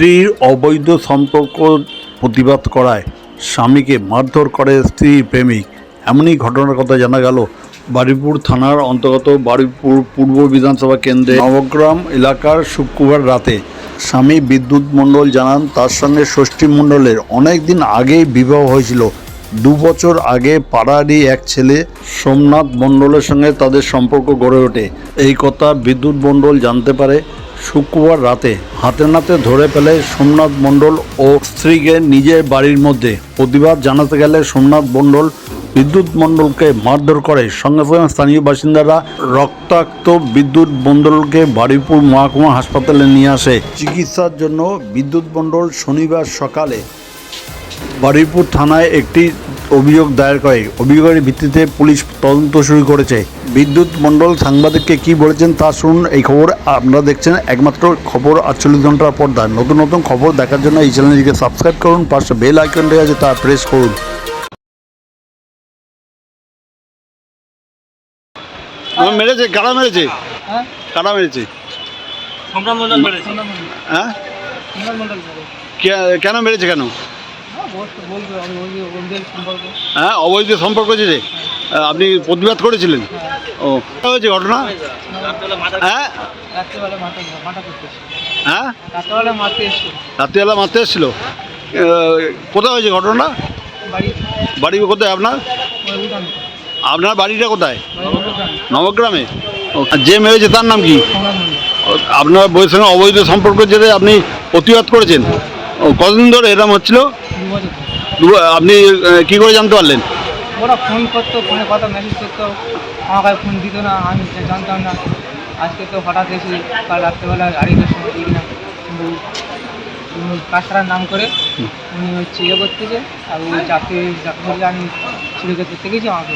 স্ত্রীর অবৈধ সম্পর্ক প্রতিবাদ করায় স্বামীকে মারধর করে স্ত্রীর প্রেমিক। এমনই ঘটনার কথা জানা গেল বারুইপুর থানার অন্তর্গত বারুইপুর পূর্ব বিধানসভা কেন্দ্রে নবগ্রাম এলাকার শুক্রবার রাতে স্বামী বিদ্যুৎ মণ্ডল জানান, তার সঙ্গে ষষ্ঠী মণ্ডলের অনেক দিন আগেই বিবাহ হয়েছিল। দু বছর আগে পাড়ারই এক ছেলে সোমনাথ মণ্ডলের সঙ্গে তাদের সম্পর্ক গড়ে ওঠে। এই কথা বিদ্যুৎ মণ্ডল জানতে পারে। শুক্রবার রাতে হাতে নাতে ধরে ফেলে সোমনাথ মণ্ডল ও স্ত্রীকে নিজের বাড়ির মধ্যে। প্রতিবাদ জানাতে গেলে সোমনাথ মণ্ডল বিদ্যুৎ মণ্ডলকে মারধর করে। সঙ্গে সঙ্গে স্থানীয় বাসিন্দারা রক্তাক্ত বিদ্যুৎ মণ্ডলকে বারুইপুর মহকুমা হাসপাতালে নিয়ে আসে। চিকিৎসার জন্য বিদ্যুৎ মণ্ডল শনিবার সকালে বারুইপুর থানায় একটি অভিযোগ দায়ের করে। অভিযোগের ভিত্তিতে পুলিশ তদন্ত শুরু করেছে। বিদ্যুৎ মণ্ডল সাংবাদিককে কি বলেছেন তা শুনুন। এই খবর আপনারা দেখছেন একমাত্র খবর আটচল্লিশ ঘণ্টার পর্দায়। নতুন নতুন খবর দেখার জন্য এই চ্যানেলটিকে সাবস্ক্রাইব করুন পাশে বেল আইকনটি আছে তা প্রেস করুন। মেরেছে কারা মেরেছে? হ্যাঁ? কারা মেরেছে? হ্যাঁ? কে- কেন মেরেছে কেন? হ্যাঁ অবৈধ সম্পর্ক যে। আপনি প্রতিবাদ করেছিলেন? ও হয়েছে ঘটনা? হ্যাঁ? হ্যাঁ? রাত্রেবেলা মারতে এসেছিল। কোথায় হয়েছে ঘটনা বাড়ি কোথায় আপনার? আপনার বাড়িটা কোথায়? নবগ্রামে। যে মেরেছে তার নাম কি? আপনার বইয়ের সঙ্গে অবৈধ সম্পর্ক যেতে আপনি প্রতিবাদ করেছেন? ও, কতদিন ধরে এরকম হচ্ছিল? আপনি কি করে জানতে পারলেন? ওরা ফোন করতো ফোনে কথা মেসেজ করতো। আমাকে ফোন দিত না আমি জানতাম না। আজকে তো হঠাৎ এসে কাল রাত্রেবেলা আড়াইটার সময় দেখি না কাস্টার নাম করে উনি হচ্ছে ইয়ে করতেছে আর ওই চাকরি চাকরি করলে আমি চুরি করতে গেছি আমাকে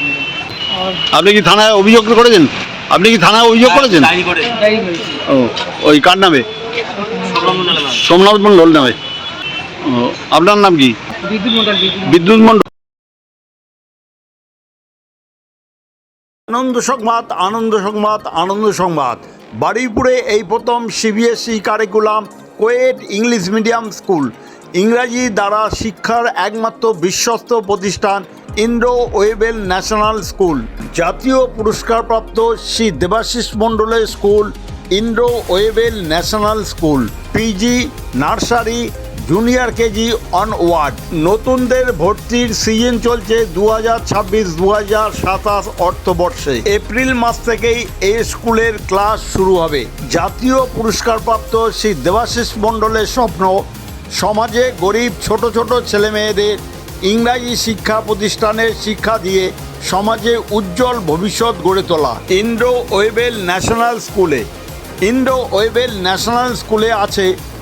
আপনি কি থানায় অভিযোগ করেছেন? আপনি কি থানায় অভিযোগ করেছেন? ডায়েরি করে এটাই হয়েছে। ও ওই কার নামে? সোমনাথ মণ্ডল নামে। আপনার নাম কি? বিদ্যুৎ মন্ডল বিদ্যুৎ। আনন্দ সংবাদ আনন্দ সংবাদ আনন্দ সংবাদ। বারুইপুরে এই প্রথম CBSE curriculum co-ed English medium school. ইংরাজি দ্বারা শিক্ষার একমাত্র বিশ্বস্ত প্রতিষ্ঠান ইন্দ্রো ওয়েবেল ন্যাশনাল স্কুল। জাতীয় পুরস্কারপ্রাপ্ত শ্রী দেবাশিস মণ্ডলের school Indro Webel national school. PG nursery junior KG onward নতুনদের ভর্তির সিজন চলছে দু হাজার ছাব্বিশ দু হাজার সাতাশ অর্থবর্ষে। এপ্রিল মাস থেকেই এই স্কুলের ক্লাস শুরু হবে। জাতীয় পুরস্কারপ্রাপ্ত শ্রী দেবাশিস মণ্ডলের স্বপ্ন, সমাজে গরিব ছোট ছোট ছেলে মেয়েদের ইংরাজি শিক্ষা প্রতিষ্ঠানের শিক্ষা দিয়ে সমাজে উজ্জ্বল ভবিষ্যৎ গড়ে তোলা। ইন্ডো ওয়েবেল ন্যাশনাল স্কুলে ইন্ডো ওয়েবেল ন্যাশনাল স্কুলে আছে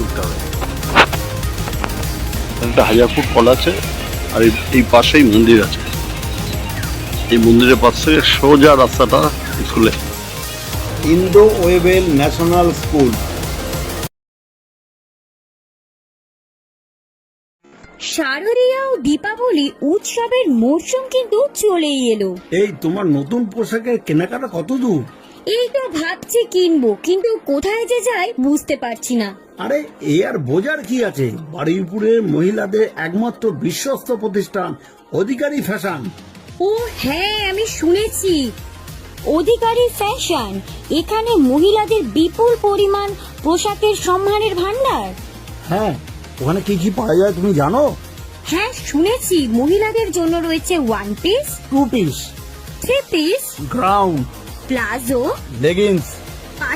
ঢুকতে হবে। একটা হাজার ফুট কল আছে আর এই- এই পাশেই মন্দির আছে। এই মন্দিরের পাশ থেকে সোজা রাস্তাটা স্কুলে ইন্দো ওয়েবেল ন্যাশনাল স্কুল। শারদীয়া ও দীপাবলি উৎসবের মরশুম কিন্তু চলেই এলো। এই তোমার নতুন পোশাকের কেনাকাটা কত দূর? এই তো ভাবছি কিনবো কিন্তু কোথায় যে যাই বুঝতে পারছি না। আরে এ আর বোঝার কি আছে? বারুইপুরের মহিলাদের একমাত্র বিশ্বস্ত প্রতিষ্ঠান অধিকারী ফ্যাশন। ও হ্যাঁ আমি শুনেছি। অধিকারী ফ্যাশন এখানে মহিলাদের বিপুল পরিমাণ পোশাকের সম্মানের ভান্ডার হ্যাঁ ওখানে কি কি পাওয়া যায় তুমি জানো? হ্যাঁ শুনেছি মহিলাদের জন্য রয়েছে one piece two piece three piece ground palazzo leggings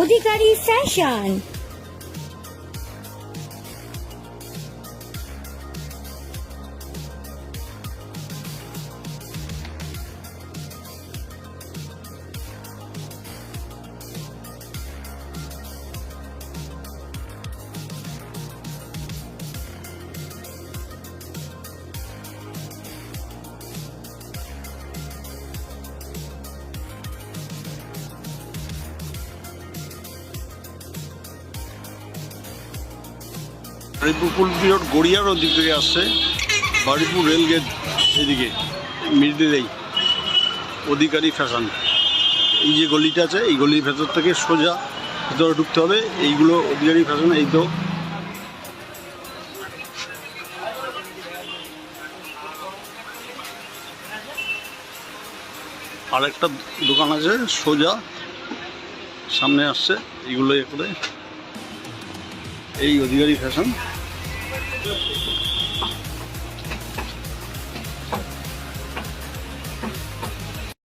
অধিকারী ফ্যাশন। পুল পিরিয়ড গড়িয়ার ওদিক থেকে আসছে। বাড়িপুর রেল গেট এদিকে মিডিলেই অধিকারী ফ্যাশন। এই যে গলিটা আছে, এই গলির ভেতর থেকে সোজা ভেতরে ঢুকতে হবে। এইগুলো অধিকারী ফ্যাশন, এই তো। আরেকটা দোকান আছে, সোজা। সামনে আসছে এইগুলো এ করে। এই অধিকারী ফ্যাশন। Thank.